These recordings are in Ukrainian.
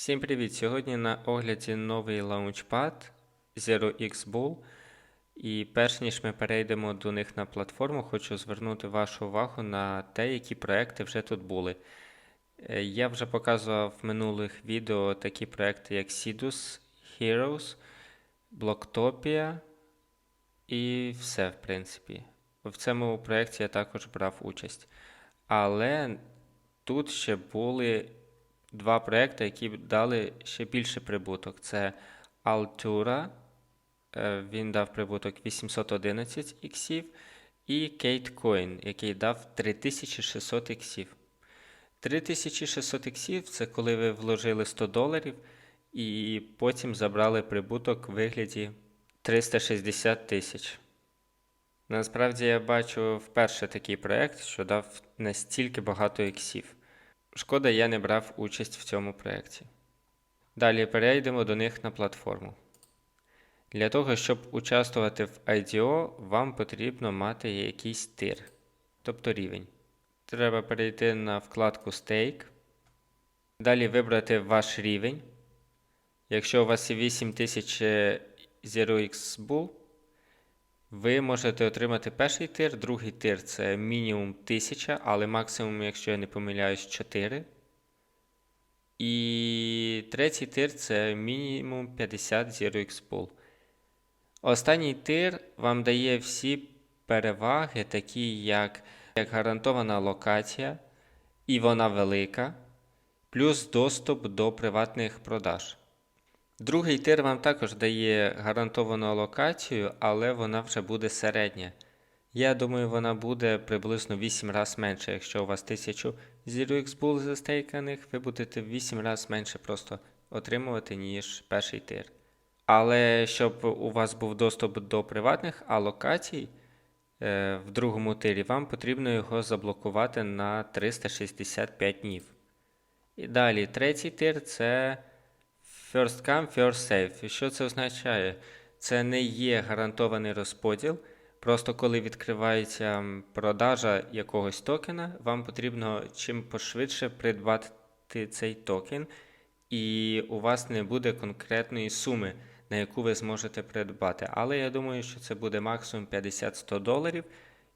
Всім привіт! Сьогодні на огляді новий лаунчпад ZeroX Bull. І перш ніж ми перейдемо до них на платформу, хочу звернути вашу увагу на те, які проекти вже тут були. Е, Я вже показував в минулих відео такі проекти, як Sidus Heroes, Blocktopia і все, в принципі. В цьому проєкті я також брав участь. Але тут ще були два проекти, які дали ще більше прибуток. Це Altura, е, він дав прибуток 811 іксів, і Catecoin, який дав 3600 іксів. 3600 іксів це коли ви вложили 100 доларів і потім забрали прибуток в вигляді 360 тисяч. Насправді я бачу вперше такий проект, що дав настільки багато іксів. Шкода, я не брав участь в цьому проєкті. Далі перейдемо до них на платформу. Для того, щоб участвувати в IDO, вам потрібно мати якийсь тир, тобто рівень. Треба перейти на вкладку Stake. Далі вибрати ваш рівень. Якщо у вас є 8000 ZeroX Bull, ви можете отримати перший тир, другий тир це мінімум 1000, але максимум, якщо я не помиляюсь, 4. І третій тир це мінімум 50 ZeroX Pool. Останній тир вам дає всі переваги, такі як, як гарантована локація, і вона велика, плюс доступ до приватних продаж. Другий тир вам також дає гарантовану локацію, але вона вже буде середня. Я думаю, вона буде приблизно 8 разів менше. Якщо у вас 1000 ZeroX Bull застейканих, ви будете в 8 разів менше просто отримувати, ніж перший тир. Але щоб у вас був доступ до приватних алокацій е, в другому тирі, вам потрібно його заблокувати на 365 днів. І далі, третій тир це. First come, first save. І що це означає? Це не є гарантований розподіл. Просто коли відкривається продажа якогось токена, вам потрібно чим пошвидше придбати цей токен, і у вас не буде конкретної суми, на яку ви зможете придбати. Але я думаю, що це буде максимум 50-100 доларів,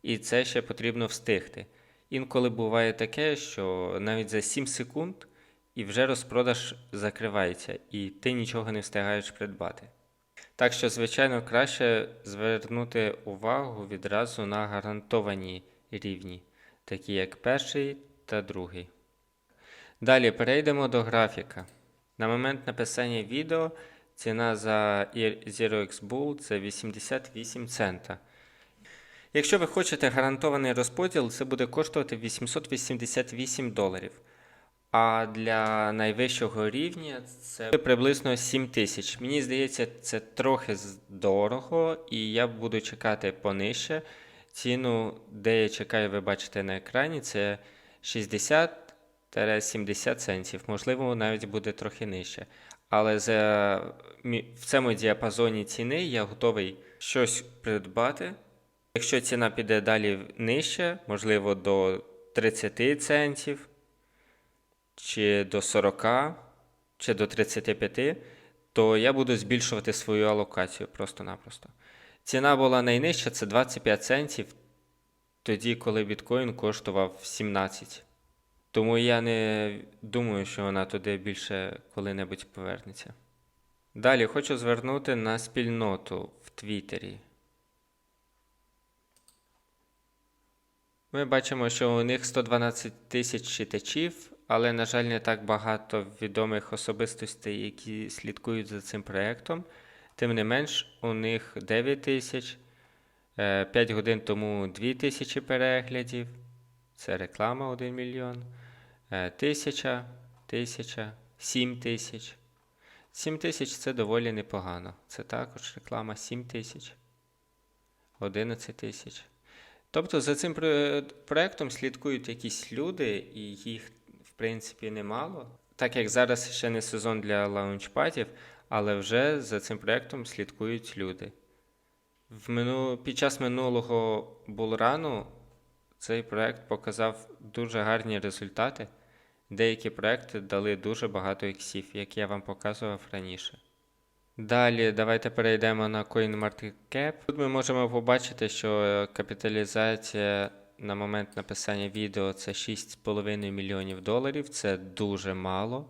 і це ще потрібно встигти. Інколи буває таке, що навіть за 7 секунд і вже розпродаж закривається, і ти нічого не встигаєш придбати. Так що, звичайно, краще звернути увагу відразу на гарантовані рівні, такі як перший та другий. Далі перейдемо до графіка. На момент написання відео ціна за ZeroX Bull це 88 цента. Якщо ви хочете гарантований розподіл, це буде коштувати 888 доларів. А для найвищого рівня це приблизно 7 тисяч. Мені здається, це трохи дорого, і я буду чекати понижче. Ціну, де я чекаю, ви бачите на екрані, це 60-70 центів. Можливо, навіть буде трохи нижче. Але за, в цьому діапазоні ціни я готовий щось придбати. Якщо ціна піде далі нижче, можливо, до 30 центів чи до 40, чи до 35, то я буду збільшувати свою алокацію просто-напросто. Ціна була найнижча, це 25 центів, тоді, коли біткоін коштував 17. Тому я не думаю, що вона туди більше коли-небудь повернеться. Далі хочу звернути на спільноту в Твіттері. Ми бачимо, що у них 112 тисяч читачів, але, на жаль, не так багато відомих особистостей, які слідкують за цим проєктом. Тим не менш, у них 9 тисяч, 5 годин тому 2 тисячі переглядів. Це реклама 1 мільйон. Е, Тисяча, тисяча, 7 тисяч. 7 тисяч це доволі непогано. Це також реклама 7 тисяч, 11 тисяч. Тобто за цим про- проектом слідкують якісь люди, і їх, принципі, немало. Так як зараз ще не сезон для лаунчпадів, але вже за цим проектом слідкують люди. В мину... Під час минулого булрану цей проект показав дуже гарні результати. Деякі проекти дали дуже багато іксів, як я вам показував раніше. Далі давайте перейдемо на CoinMarketCap. Тут ми можемо побачити, що капіталізація на момент написання відео це 6,5 мільйонів доларів. Це дуже мало.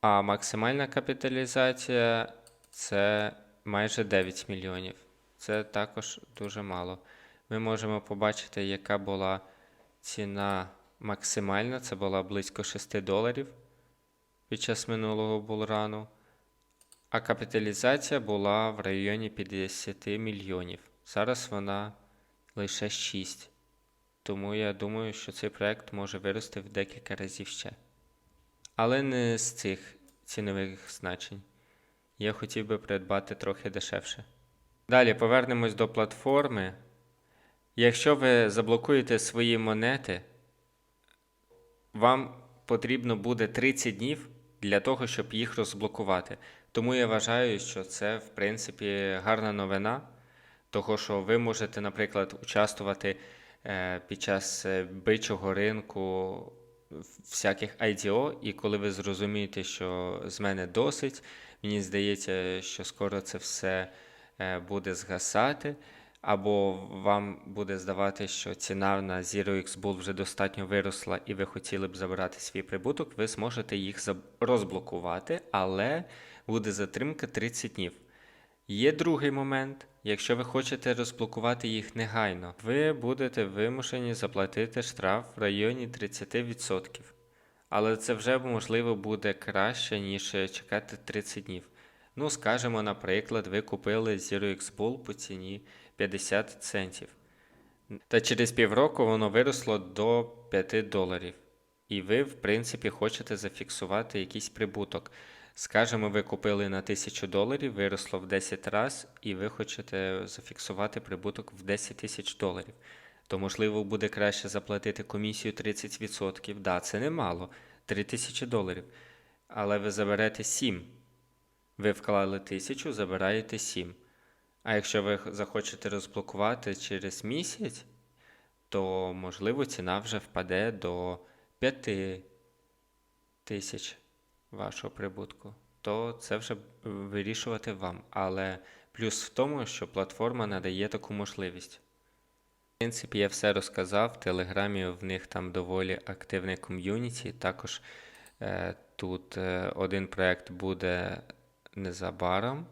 А максимальна капіталізація це майже 9 мільйонів. Це також дуже мало. Ми можемо побачити, яка була ціна максимальна. Це була близько 6 доларів під час минулого булрану. А капіталізація була в районі 50 мільйонів. Зараз вона лише 6. Тому я думаю, що цей проект може вирости в декілька разів ще. Але не з цих цінових значень. Я хотів би придбати трохи дешевше. Далі повернемось до платформи. Якщо ви заблокуєте свої монети, вам потрібно буде 30 днів для того, щоб їх розблокувати. Тому я вважаю, що це, в принципі, гарна новина, того, що ви можете, наприклад, участвувати е, під час е, бичого ринку всяких IDO, і коли ви зрозумієте, що з мене досить, мені здається, що скоро це все е, буде згасати. Або вам буде здавати, що ціна на ZeroX Bull вже достатньо виросла, і ви хотіли б забирати свій прибуток, ви зможете їх розблокувати, але буде затримка 30 днів. Є другий момент. Якщо ви хочете розблокувати їх негайно, ви будете вимушені заплатити штраф в районі 30%. Але це вже можливо буде краще, ніж чекати 30 днів. Ну, скажімо, наприклад, ви купили ZeroX Bull по ціні 50 центів. Та через півроку воно виросло до 5 доларів. І ви, в принципі, хочете зафіксувати якийсь прибуток. Скажімо, ви купили на 1000 доларів, виросло в 10 разів, і ви хочете зафіксувати прибуток в 10 тисяч доларів. То, можливо, буде краще заплатити комісію 30%. Да, це немало, 3000 доларів. Але ви заберете 7. Ви вклали 1000, забираєте 7. А якщо ви захочете розблокувати через місяць, то можливо ціна вже впаде до 5 тисяч вашого прибутку. То це вже вирішувати вам. Але плюс в тому, що платформа надає таку можливість. В принципі, я все розказав. В Телеграмі в них там доволі активне ком'юніті. Також е, тут е, один проект буде незабаром.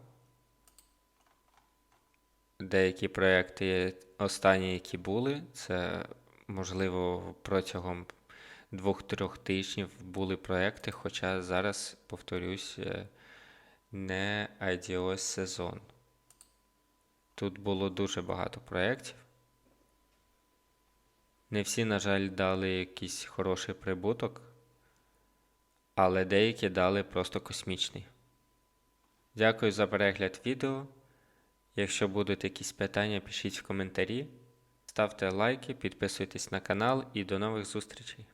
Деякі проекти, останні, які були, це можливо протягом двох-трьох тижнів були проекти, хоча зараз, повторюсь, е, не IDOS сезон. Тут було дуже багато проєктів. Не всі, на жаль, дали якийсь хороший прибуток, але деякі дали просто космічний. Дякую за перегляд відео. Якщо будуть якісь питання, пишіть в коментарі. Ставте лайки, підписуйтесь на канал і до нових зустрічей.